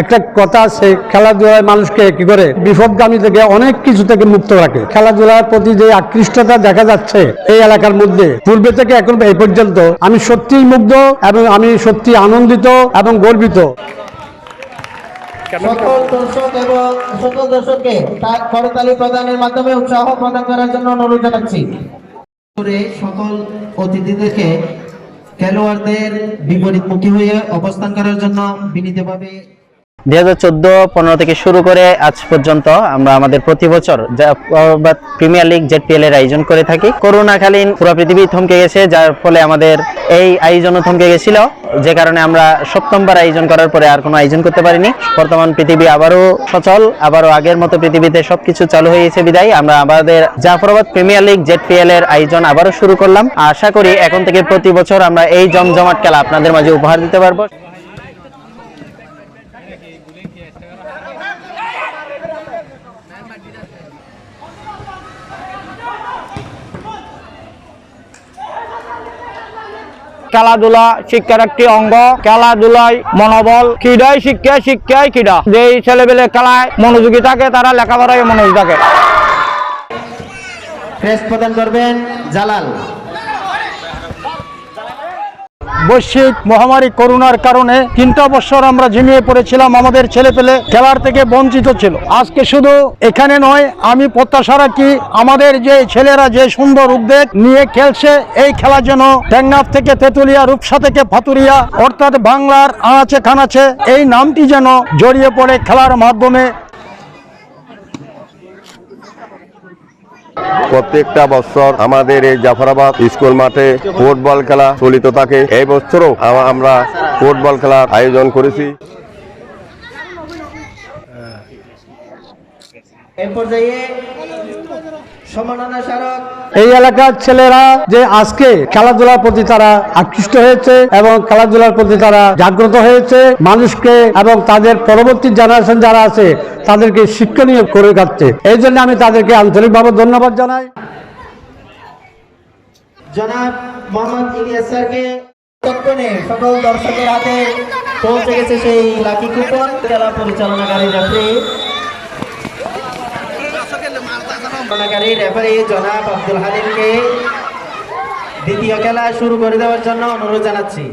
একটা কথা আছে খেলাধুলায় মানুষকে কি করে? বিপদগামী থেকে অনেক কিছু থেকে মুক্ত রাখে। খেলাধুলার প্রতি যে আকৃষ্টতা দেখা যাচ্ছে এই এলাকার মধ্যে পূর্বে থেকে এখন এই পর্যন্ত আমি সত্যিই মুগ্ধ এবং আমি সত্যি আনন্দিত এবং গর্বিত। সকল দর্শক এবং সকল দর্শককে করতালি প্রদানের মাধ্যমে উৎসাহ প্রদান করার জন্য অনুরোধ জানাচ্ছি। সকল অতিথিদেরকে খেলোয়াড়দের বিপরীতমুখী হয়ে অবস্থান করার জন্য বিনীতভাবে দুই হাজার চোদ্দ, পনেরো থেকে শুরু করে আজ পর্যন্ত আমরা আমাদের প্রতি বছর প্রিমিয়ার লিগ জেডপিএল এর আয়োজন করে থাকি। করোনাকালীন পুরো পৃথিবী থমকে গেছে, যার ফলে আমাদের এই আয়োজনও থমকে গেছিল, যে কারণে আমরা সপ্তমবার আয়োজন করার পরে আর কোনো আয়োজন করতে পারিনি। বর্তমান পৃথিবী আবারও সচল, আবারও আগের মতো পৃথিবীতে সবকিছু চালু হয়েছে বিদায়। আমরা আমাদের জাফরাবাদ প্রিমিয়ার লিগ জেডপিএল এর আয়োজন আবারও শুরু করলাম। আশা করি এখন থেকে প্রতি বছর আমরা এই জমজমাট খেলা আপনাদের মাঝে উপহার দিতে পারব। খেলাধুলা শিক্ষার একটি অঙ্গ। খেলাধুলায় মনোবল ক্রীড়ায় শিক্ষা শিক্ষায় ক্রীড়া। যেই ছেলেবেলে খেলায় মনোযোগী থাকে তারা লেখাপড়ায় মনোযোগী থাকে। প্রদান করবেন জালাল। বৈশ্বিক মহামারী করোনার কারণে তিনটা বছর আমরা ঝিমিয়ে পড়েছিলাম, আমাদের ছেলে পেলে খেলার থেকে বঞ্চিত ছিল। আজকে শুধু এখানে নয়, আমি প্রত্যাশা রাখি আমাদের যে ছেলেরা যে সুন্দর উদ্যোগ নিয়ে খেলছে, এই খেলা যেন টেকনাফ থেকে তেতুলিয়া, রূপসা থেকে ফাতুরিয়া অর্থাৎ বাংলার আনাচে খানাচে এই নামটি যেন জড়িয়ে পড়ে খেলার মাধ্যমে। প্রত্যেকটা বছর আমাদের এই জাফরাবাদ স্কুল মাঠে ফুটবল খেলা চলিত থাকে। এই বছরও আমরা ফুটবল খেলার আয়োজন করেছি। এই পর্যায়ে এই এলাকার ছেলেরা যে আজকে খেলাধুলার প্রতি তারা আকৃষ্ট হয়েছে এবং খেলাধুলার প্রতি তারা জাগ্রত হয়েছে মানুষকে এবং তাদের পরবর্তী জেনারেশন যারা আছে তাদেরকে শিক্ষণীয় করে যাচ্ছে এই জন্য আমি তাদেরকে আন্তরিকভাবে ধন্যবাদ জানাই। জনাব মোহাম্মদ ইলিয়াস স্যারকে তৎক্ষণে সকল দর্শকের হাতে পৌঁছে গেছে সেই লাকি কুপন। খেলা পরিচালনাকারী রেফারি পরিচালনাকারী রেফারি জনাব আব্দুল হালিমকে দ্বিতীয় খেলা শুরু করে দেওয়ার জন্য অনুরোধ জানাচ্ছি।